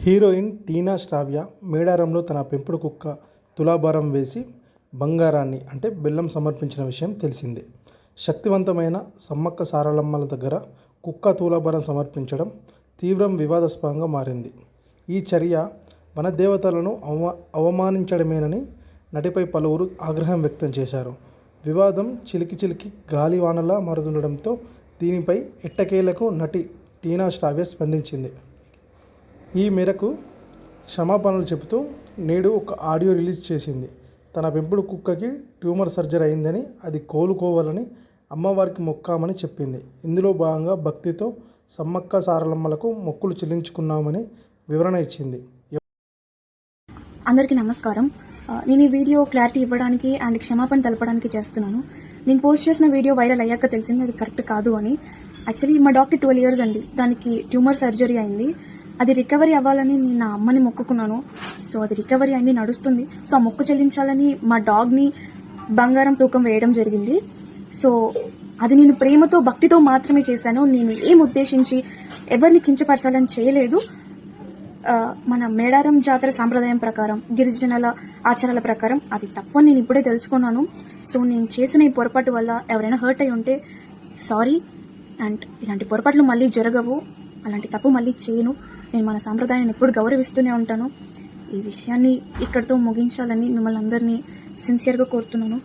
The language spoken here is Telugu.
హీరోయిన్ టీనా శ్రావ్య మేడారంలో తన పెంపుడు కుక్క తులాభారం వేసి బంగారాన్ని అంటే బెల్లం సమర్పించిన విషయం తెలిసిందే. శక్తివంతమైన సమ్మక్క సారలమ్మల దగ్గర కుక్క తులాభారం సమర్పించడం తీవ్రం వివాదాస్పదంగా మారింది. ఈ చర్య వనదేవతలను అవమా అవమానించడమేనని నటిపై పలువురు ఆగ్రహం వ్యక్తం చేశారు. వివాదం చిలికి చిలికి గాలివానలా మారుతుండడంతో దీనిపై ఎట్టకేలకు నటి టీనా శ్రావ్య స్పందించింది. ఈ మేరకు క్షమాపణలు చెబుతూ నేడు ఒక ఆడియో రిలీజ్ చేసింది. తన పెంపుడు కుక్కకి ట్యూమర్ సర్జరీ అయిందని అది కోలుకోవాలని అమ్మవారికి మొక్కామని చెప్పింది. ఇందులో భాగంగా భక్తితో సమ్మక్క సారలమ్మలకు మొక్కులు చెల్లించుకున్నామని వివరణ ఇచ్చింది. అందరికీ నమస్కారం. నేను ఈ వీడియో క్లారిటీ ఇవ్వడానికి అండ్ క్షమాపణ తెలపడానికి చేస్తున్నాను. నేను పోస్ట్ చేసిన వీడియో వైరల్ అయ్యాక తెలిసింది అది కరెక్ట్ కాదు అని. యాక్చువల్లీ మా డాక్టర్ ట్వెల్వ్ ఇయర్స్ అండి. దానికి ట్యూమర్ సర్జరీ అయింది. అది రికవరీ అవ్వాలని నేను నా అమ్మని మొక్కుకున్నాను. సో అది రికవరీ అయింది నడుస్తుంది. సో ఆ మొక్కు చెల్లించాలని మా డాగ్ని బంగారం తూకం వేయడం జరిగింది. సో అది నేను ప్రేమతో భక్తితో మాత్రమే చేశాను. నేను ఏం ఉద్దేశించి ఎవరిని కించపరచాలని చేయలేదు. మన మేడారం జాతర సాంప్రదాయం ప్రకారం గిరిజనుల ఆచారాల ప్రకారం అది తప్పు నేను ఇప్పుడే తెలుసుకున్నాను. సో నేను చేసిన ఈ పొరపాటు వల్ల ఎవరైనా హర్ట్ అయి ఉంటే సారీ అండ్ ఇలాంటి పొరపాట్లు మళ్ళీ జరగవు. అలాంటి తప్పు మళ్ళీ చేయను. నేను మన సాంప్రదాయాన్ని ఎప్పుడు గౌరవిస్తూనే ఉంటాను. ఈ విషయాన్ని ఇక్కడితో ముగించాలని మిమ్మల్ని అందరినీ సిన్సియర్గా కోరుతున్నాను.